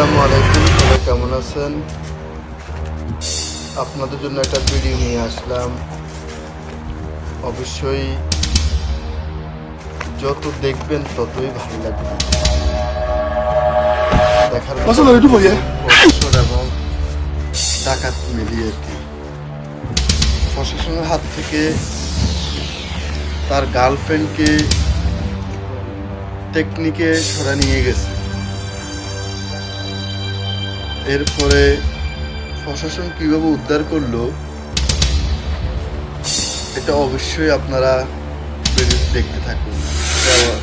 আসসালামু আলাইকুম সবাই কেমন আছেন? আপনাদের জন্য একটা ভিডিও নিয়ে আসলাম। অবশ্যই যত দেখবেন ততই ভালো লাগবে। দেখার এবং ডাকাত মিলিয়ে আর কি। প্রশাসনের হাত থেকে তার গার্লফ্রেন্ডকে টেকনিকে সরা নিয়ে গেছে। এরপরে প্রশাসন কীভাবে উদ্ধার করল, এটা অবশ্যই আপনারা দেখতে থাকুন।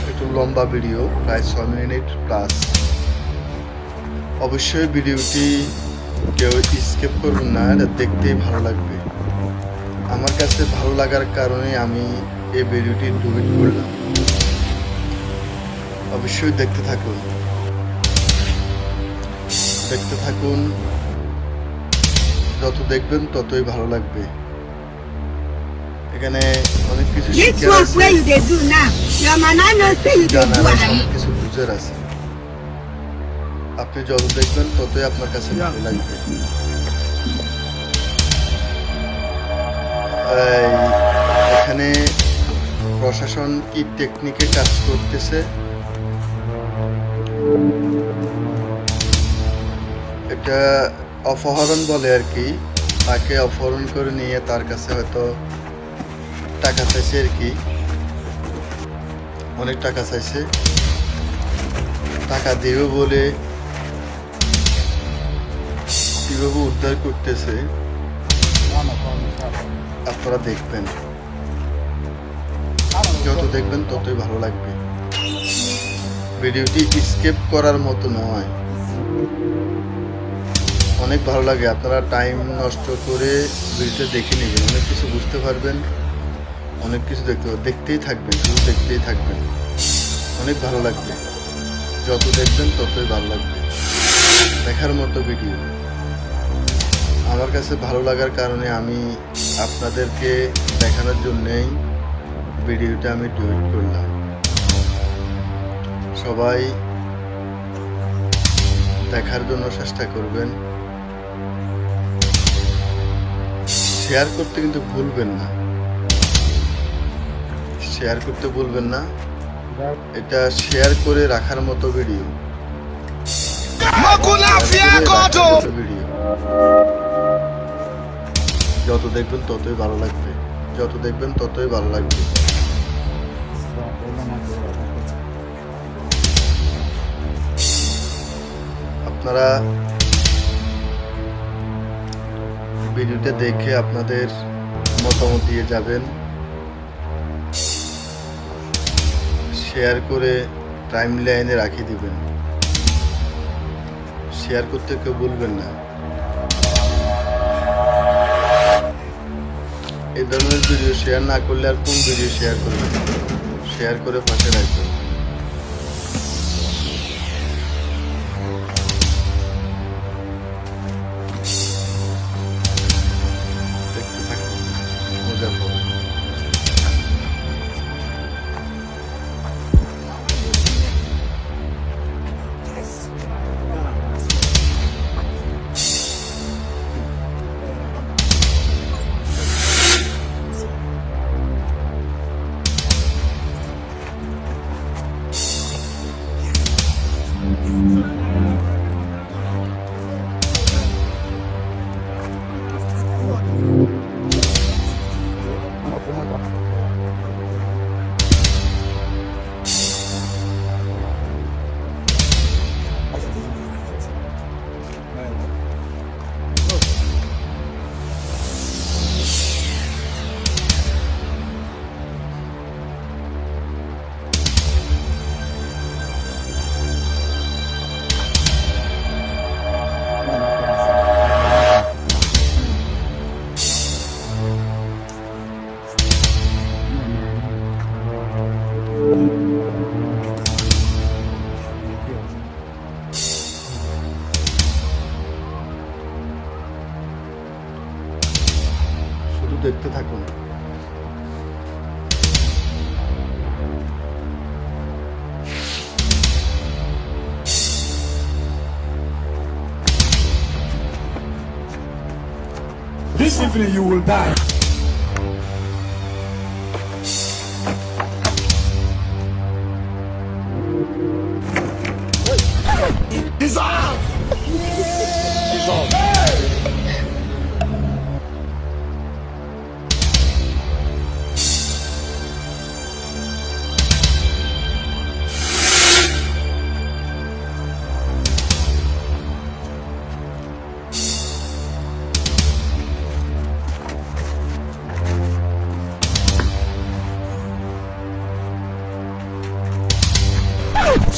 একটু লম্বা ভিডিও, প্রায় ছয় মিনিট প্লাস অবশ্যই ভিডিওটি কেউ স্কেপ করবেন না, এটা দেখতেই ভালো লাগবে। আমার কাছে ভালো লাগার কারণে আমি এই ভিডিওটি ডুবিট করলাম। অবশ্যই দেখতে থাকুন। দেখতে থাকুন। যত দেখবেন ততই ভালো লাগবে। এখানে অনেক কিছু বুঝার আছে। আপনি যত দেখবেন ততই আপনার কাছে ভালো লাগবে। এখানে প্রশাসন কি টেকনিকে কাজ করতেছে? এটা অপহরণ বলে আর কি। তাকে অপহরণ করে নিয়ে তার কাছে হয়তো টাকা চাইছে আর কি। অনেক টাকা চাইছে। টাকা দেবে বলে কীভাবে উদ্ধার করতেছে, আপনারা দেখবেন। যত দেখবেন ততই ভালো লাগবে। ভিডিওটি স্কেপ করার মতো নয়। অনেক ভালো লাগে। আপনারা টাইম নষ্ট করে ভিডিওটা দেখে নেবেন। অনেক কিছু বুঝতে পারবেন। অনেক কিছু দেখতে দেখতেই থাকবেন, শুধু দেখতেই থাকবেন। অনেক ভালো লাগবে। যত দেখবেন ততই ভালো লাগবে। দেখার মতো ভিডিও আমার কাছে ভালো লাগার কারণে আমি আপনাদেরকে দেখানোর জন্যেই ভিডিওটা আমি টুইট করলাম। সবাই দেখার জন্য চেষ্টা করবেন। শেয়ার করতে কিন্তু ভুলবেন না। শেয়ার করতে ভুলবেন না। এটা শেয়ার করে রাখার মতো ভিডিও ভিডিও যত দেখবেন ততই ভালো লাগবে। যত দেখবেন ততই ভালো লাগবে। আপনারা ভিডিওটা দেখে আপনাদের মতামত দিয়ে যাবেন। শেয়ার করে টাইম লাইনে রাখিয়ে দিবেন। শেয়ার করতে কেউ বলবেন না। এই ধরনের ভিডিও শেয়ার না করলে আর কোন ভিডিও শেয়ার করবেন? শেয়ার করে পাশে রাখবেন। শুধু This evening you will die. Dissolve! Dissolve!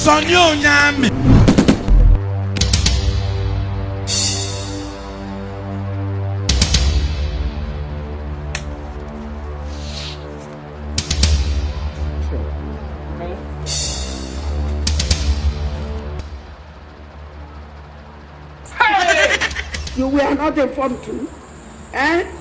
Sonyo nyame. You were not informed too. Eh?